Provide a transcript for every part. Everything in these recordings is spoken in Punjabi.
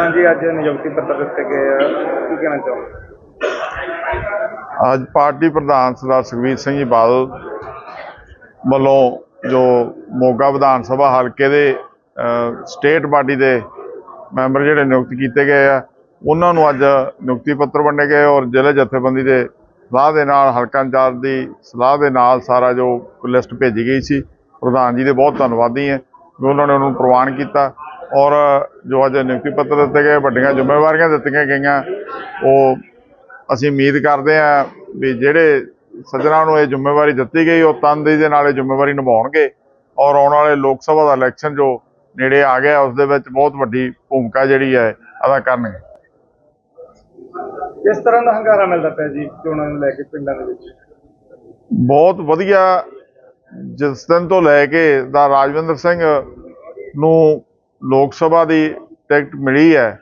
ਪ੍ਰਧਾਨ ਜੀ ਅੱਜ ਨਿਯੁਕਤੀ ਪੱਤਰ ਦਿੱਤੇ ਗਏ ਆ। ਕੀ ਕਹਿਣਾ ਚਾਹੋਗੇ? ਅੱਜ ਪਾਰਟੀ ਪ੍ਰਧਾਨ ਸਰਦਾਰ ਸੁਖਬੀਰ ਸਿੰਘ ਜੀ ਬਾਦਲ ਵੱਲੋਂ ਜੋ ਮੋਗਾ ਵਿਧਾਨ ਸਭਾ ਹਲਕੇ ਦੇ ਸਟੇਟ ਬਾਡੀ ਦੇ ਮੈਂਬਰ ਜਿਹੜੇ ਨਿਯੁਕਤ ਕੀਤੇ ਗਏ ਆ, ਉਹਨਾਂ ਨੂੰ ਅੱਜ ਨਿਯੁਕਤੀ ਪੱਤਰ ਵੰਡੇ ਗਏ ਔਰ ਜ਼ਿਲ੍ਹਾ ਜਥੇਬੰਦੀ ਦੇ ਸਲਾਹ ਦੇ ਨਾਲ, ਹਲਕਾ ਇੰਚਾਰਜ ਦੀ ਸਲਾਹ ਦੇ ਨਾਲ ਸਾਰਾ ਜੋ ਲਿਸਟ ਭੇਜੀ ਗਈ ਸੀ। ਪ੍ਰਧਾਨ ਜੀ ਦੇ ਬਹੁਤ ਧੰਨਵਾਦੀ ਹੈ ਕਿ ਉਹਨਾਂ ਨੇ ਉਹਨੂੰ ਪ੍ਰਵਾਨ ਕੀਤਾ। ਔਰ ਜੋ ਅੱਜ ਨਿਯੁਕਤੀ ਪੱਤਰ ਦਿੱਤੇ ਗਏ ਵੱਡੀਆਂ ਜ਼ਿੰਮੇਵਾਰੀਆਂ ਦਿੱਤੀਆਂ ਗਈਆਂ ਉਹ ਅਸੀਂ ਉਮੀਦ ਕਰਦੇ ਹਾਂ ਵੀ ਜਿਹੜੇ ਸੱਜਣਾ ਨੂੰ ਇਹ ਜ਼ਿੰਮੇਵਾਰੀ ਦਿੱਤੀ ਗਈ ਉਹ ਤਨਦੇਹੀ ਦੇ ਨਾਲ ਇਹ ਜ਼ਿੰਮੇਵਾਰੀ ਨਿਭਾਉਣਗੇ ਔਰ ਆਉਣ ਵਾਲੇ ਲੋਕ ਸਭਾ ਦਾ ਇਲੈਕਸ਼ਨ ਜੋ ਨੇੜੇ ਆ ਗਿਆ ਉਸ ਦੇ ਵਿੱਚ ਬਹੁਤ ਵੱਡੀ ਭੂਮਿਕਾ ਜਿਹੜੀ ਹੈ ਅਦਾ ਕਰਨਗੇ। ਕਿਸ ਤਰ੍ਹਾਂ ਦਾ ਹੰਗਾਰਾ ਮਿਲਦਾ ਪਿਆ ਜੀ ਚੋਣਾਂ ਨੂੰ ਲੈ ਕੇ ਪਿੰਡਾਂ ਦੇ ਵਿੱਚ? ਬਹੁਤ ਵਧੀਆ ਜਿਸ ਦਿਨ ਤੋਂ ਲੈ ਕੇ ਦਾ ਰਾਜਵਿੰਦਰ ਸਿੰਘ ਨੂੰ ਲੋਕ ਸਭਾ ਦੀ ਟਿਕਟ ਮਿਲੀ ਹੈ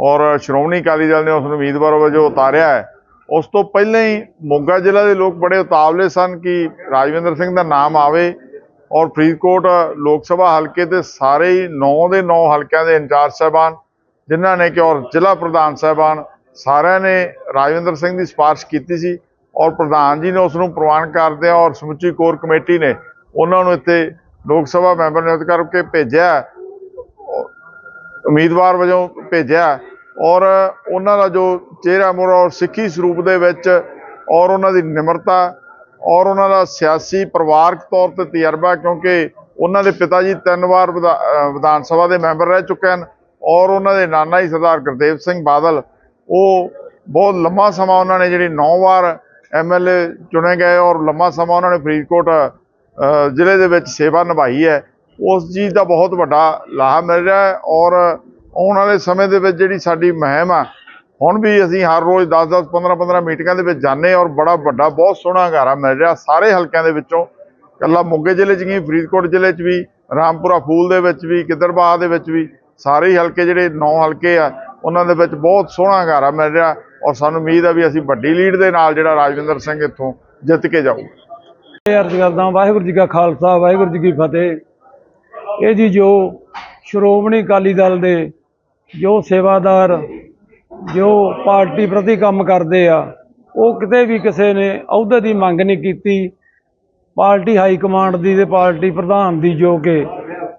ਔਰ ਸ਼੍ਰੋਮਣੀ ਅਕਾਲੀ ਦਲ ਨੇ ਉਸ ਨੂੰ ਉਮੀਦਵਾਰ ਵਜੋਂ ਉਤਾਰਿਆ ਹੈ। ਉਸ ਤੋਂ ਪਹਿਲਾਂ ਹੀ ਮੋਗਾ ਜ਼ਿਲ੍ਹਾ ਦੇ ਲੋਕ ਬੜੇ ਉਤਾਵਲੇ ਸਨ ਕਿ ਰਾਜਵਿੰਦਰ ਸਿੰਘ ਦਾ ਨਾਮ ਆਵੇ ਔਰ ਫਰੀਦਕੋਟ ਲੋਕ ਸਭਾ ਹਲਕੇ ਦੇ ਸਾਰੇ ਹੀ 9 ਦੇ 9 ਹਲਕਿਆਂ ਦੇ ਇੰਚਾਰਜ ਸਾਹਿਬਾਨ, ਜਿਨ੍ਹਾਂ ਨੇ ਕਿ ਔਰ ਜ਼ਿਲ੍ਹਾ ਪ੍ਰਧਾਨ ਸਾਹਿਬਾਨ, ਸਾਰਿਆਂ ਨੇ ਰਾਜਵਿੰਦਰ ਸਿੰਘ ਦੀ ਸਿਫਾਰਿਸ਼ ਕੀਤੀ ਸੀ ਔਰ ਪ੍ਰਧਾਨ ਜੀ ਨੇ ਉਸ ਨੂੰ ਪ੍ਰਵਾਨ ਕਰਦਿਆਂ ਔਰ ਸਮੁੱਚੀ ਕੋਰ ਕਮੇਟੀ ਨੇ ਉਹਨਾਂ ਨੂੰ ਇੱਥੇ ਲੋਕ ਸਭਾ ਮੈਂਬਰ ਨਿਯੁਕਤ ਕਰਕੇ ਭੇਜਿਆ। ਉਮੀਦਵਾਰ ਵਜੋਂ ਭੇਜਿਆ। ਔਰ ਉਹਨਾਂ ਦਾ ਜੋ ਚਿਹਰਾ ਮੋਹਰਾ ਔਰ ਸਿੱਖੀ ਸਰੂਪ ਦੇ ਵਿੱਚ ਔਰ ਉਹਨਾਂ ਦੀ ਨਿਮਰਤਾ ਔਰ ਉਹਨਾਂ ਦਾ ਸਿਆਸੀ ਪਰਿਵਾਰਕ ਤੌਰ ਤੇ ਤਜਰਬਾ, ਕਿਉਂਕਿ ਉਹਨਾਂ ਦੇ ਪਿਤਾ ਜੀ ਤਿੰਨ ਵਾਰ ਵਿਧਾ- ਵਿਧਾਨ ਸਭਾ ਦੇ ਮੈਂਬਰ ਰਹਿ ਚੁੱਕੇ ਹਨ ਔਰ ਉਹਨਾਂ ਦੇ ਨਾਨਾ ਜੀ ਸਰਦਾਰ ਗੁਰਦੇਵ ਸਿੰਘ ਬਾਦਲ, ਉਹ ਬਹੁਤ ਲੰਮਾ ਸਮਾਂ ਉਹਨਾਂ ਨੇ ਜਿਹੜੀ 9 ਵਾਰ ਐਮਐਲਏ ਚੁਣੇ ਗਏ ਔਰ ਲੰਮਾ ਸਮਾਂ ਉਹਨਾਂ ਨੇ ਫਰੀਦਕੋਟ ਜ਼ਿਲ੍ਹੇ ਦੇ ਵਿੱਚ ਸੇਵਾ ਨਿਭਾਈ ਹੈ। ਉਸ ਚੀਜ਼ ਦਾ ਬਹੁਤ ਵੱਡਾ ਲਾਹਾ ਮਿਲ ਰਿਹਾ ਹੈ ਔਰ ਆਉਣ ਵਾਲੇ ਸਮੇਂ ਦੇ ਵਿੱਚ ਜਿਹੜੀ ਸਾਡੀ ਮੁਹਿੰਮ ਆ, ਹੁਣ ਵੀ ਅਸੀਂ ਹਰ ਰੋਜ਼ 10-10 15-15 ਮੀਟਿੰਗਾਂ ਦੇ ਵਿੱਚ ਜਾਂਦੇ ਹਾਂ ਔਰ ਬੜਾ ਵੱਡਾ, ਬਹੁਤ ਸੋਹਣਾ ਹੰਗਾਰਾ ਮਿਲ ਰਿਹਾ ਸਾਰੇ ਹਲਕਿਆਂ ਦੇ ਵਿੱਚੋਂ। ਕੱਲਾ ਮੋਗੇ ਜ਼ਿਲ੍ਹੇ 'ਚ ਨਹੀਂ, ਫਰੀਦਕੋਟ ਜ਼ਿਲ੍ਹੇ 'ਚ ਵੀ, ਰਾਮਪੁਰਾ ਫੂਲ ਦੇ ਵਿੱਚ ਵੀ, ਗਿੱਦੜਬਾਹ ਦੇ ਵਿੱਚ ਵੀ, ਸਾਰੇ ਹੀ ਹਲਕੇ ਜਿਹੜੇ 9 ਹਲਕੇ ਆ, ਉਹਨਾਂ ਦੇ ਵਿੱਚ ਬਹੁਤ ਸੋਹਣਾ ਹੰਗਾਰਾ ਮਿਲ ਰਿਹਾ ਔਰ ਸਾਨੂੰ ਉਮੀਦ ਆ ਵੀ ਅਸੀਂ ਵੱਡੀ ਲੀਡ ਦੇ ਨਾਲ ਜਿਹੜਾ ਰਾਜਵਿੰਦਰ ਸਿੰਘ ਇੱਥੋਂ ਜਿੱਤ ਕੇ ਜਾਊਗਾ। ਅਰਜ਼ ਕਰਦਾ ਵਾਹਿਗੁਰੂ ਜੀ ਕਾ ਖਾਲਸਾ, ਵਾਹਿਗੁਰੂ ਜੀ ਕੀ ਫਤਿਹ। ਇਹ ਜੀ ਜੋ ਸ਼੍ਰੋਮਣੀ ਅਕਾਲੀ ਦਲ ਦੇ ਜੋ ਸੇਵਾਦਾਰ, ਜੋ ਪਾਰਟੀ ਪ੍ਰਤੀ ਕੰਮ ਕਰਦੇ ਆ, ਉਹ ਕਿਤੇ ਵੀ ਕਿਸੇ ਨੇ ਅਹੁਦੇ ਦੀ ਮੰਗ ਨਹੀਂ ਕੀਤੀ। ਪਾਰਟੀ ਹਾਈ ਕਮਾਂਡ ਦੀ ਤੇ ਪਾਰਟੀ ਪ੍ਰਧਾਨ ਦੀ ਜੋ ਕਿ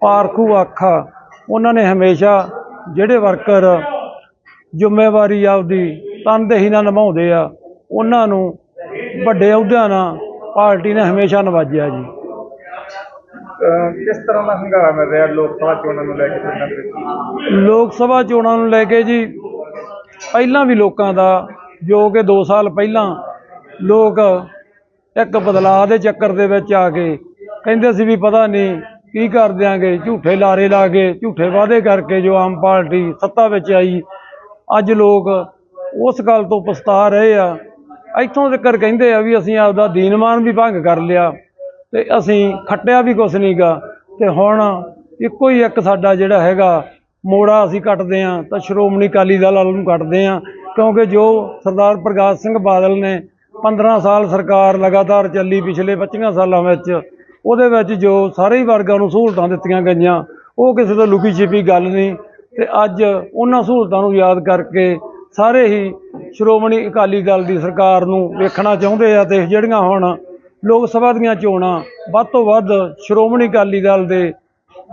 ਪਾਰਖੂ ਆਖਾ ਉਹਨਾਂ ਨੇ ਹਮੇਸ਼ਾ ਜਿਹੜੇ ਵਰਕਰ ਜ਼ਿੰਮੇਵਾਰੀ ਆਪਦੀ ਤਨਦੇਹੀ ਨਾਲ ਨਿਭਾਉਂਦੇ ਆ, ਉਹਨਾਂ ਨੂੰ ਵੱਡੇ ਅਹੁਦਿਆਂ ਨਾਲ ਪਾਰਟੀ ਨੇ ਹਮੇਸ਼ਾ ਨਵਾਜਿਆ ਜੀ। ਕਿਸ ਤਰ੍ਹਾਂ ਦਾ ਹੰਗਾਰਾ ਮਿਲ ਰਿਹਾ ਲੋਕ ਸਭਾ ਚੋਣਾਂ ਨੂੰ ਲੈ ਕੇ ਪਿੰਡਾਂ ਦੇ ਵਿੱਚ? ਲੋਕ ਸਭਾ ਚੋਣਾਂ ਨੂੰ ਲੈ ਕੇ ਜੀ, ਪਹਿਲਾਂ ਵੀ ਲੋਕਾਂ ਦਾ, ਜੋ ਕਿ 2 ਸਾਲ ਪਹਿਲਾਂ ਲੋਕ ਇੱਕ ਬਦਲਾਅ ਦੇ ਚੱਕਰ ਦੇ ਵਿੱਚ ਆ ਕੇ ਕਹਿੰਦੇ ਸੀ ਵੀ ਪਤਾ ਨਹੀਂ ਕੀ ਕਰ ਦਿਆਂਗੇ, ਝੂਠੇ ਲਾਰੇ ਲਾ ਕੇ, ਝੂਠੇ ਵਾਅਦੇ ਕਰਕੇ ਜੋ ਆਮ ਪਾਰਟੀ ਸੱਤਾ ਵਿੱਚ ਆਈ, ਅੱਜ ਲੋਕ ਉਸ ਗੱਲ ਤੋਂ ਪਛਤਾ ਰਹੇ ਆ। ਇੱਥੋਂ ਤੱਕ ਕਹਿੰਦੇ ਆ ਵੀ ਅਸੀਂ ਆਪਦਾ ਦੀਨਮਾਨ ਵੀ ਭੰਗ ਕਰ ਲਿਆ। ਤੇ ਅਸੀਂ ਖੱਟਿਆ ਵੀ ਕੁਛ ਨਹੀਂਗਾ ਤੇ ਹੁਣ ਇੱਕੋ ਹੀ ਇੱਕ ਸਾਡਾ ਜਿਹੜਾ ਹੈਗਾ ਮੋੜਾ ਅਸੀਂ ਕੱਟਦੇ ਆਂ, ਤਾਂ ਸ਼੍ਰੋਮਣੀ ਅਕਾਲੀ ਦਲ ਵਾਲ ਨੂੰ ਕੱਟਦੇ ਆਂ, ਕਿਉਂਕਿ ਜੋ ਸਰਦਾਰ ਪ੍ਰਕਾਸ਼ ਸਿੰਘ ਬਾਦਲ ਨੇ 15 ਸਾਲ ਸਰਕਾਰ ਲਗਾਤਾਰ ਚੱਲੀ ਪਿਛਲੇ 25 ਸਾਲਾਂ ਵਿੱਚ, ਉਹਦੇ ਵਿੱਚ ਜੋ ਸਾਰੇ ਹੀ ਵਰਗਾਂ ਨੂੰ ਸਹੂਲਤਾਂ ਦਿੱਤੀਆਂ ਗਈਆਂ, ਉਹ ਕਿਸੇ ਤੋਂ ਲੁਕੀ ਛਿਪੀ ਗੱਲ ਨਹੀਂ ਤੇ ਅੱਜ ਉਹਨਾਂ ਸਹੂਲਤਾਂ ਨੂੰ ਯਾਦ ਕਰਕੇ ਸਾਰੇ ਹੀ ਸ਼੍ਰੋਮਣੀ ਅਕਾਲੀ ਦਲ ਦੀ ਸਰਕਾਰ ਨੂੰ ਵੇਖਣਾ ਚਾਹੁੰਦੇ ਆ, ਤੇ ਜਿਹੜੀਆਂ ਹੁਣ ਲੋਕ ਸਭਾ ਦੀਆਂ ਚੋਣਾਂ, ਵੱਧ ਤੋਂ ਵੱਧ ਸ਼੍ਰੋਮਣੀ ਅਕਾਲੀ ਦਲ ਦੇ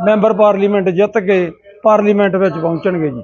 ਮੈਂਬਰ ਪਾਰਲੀਮੈਂਟ ਜਿੱਤ ਕੇ ਪਾਰਲੀਮੈਂਟ ਵਿੱਚ ਪਹੁੰਚਣਗੇ ਜੀ।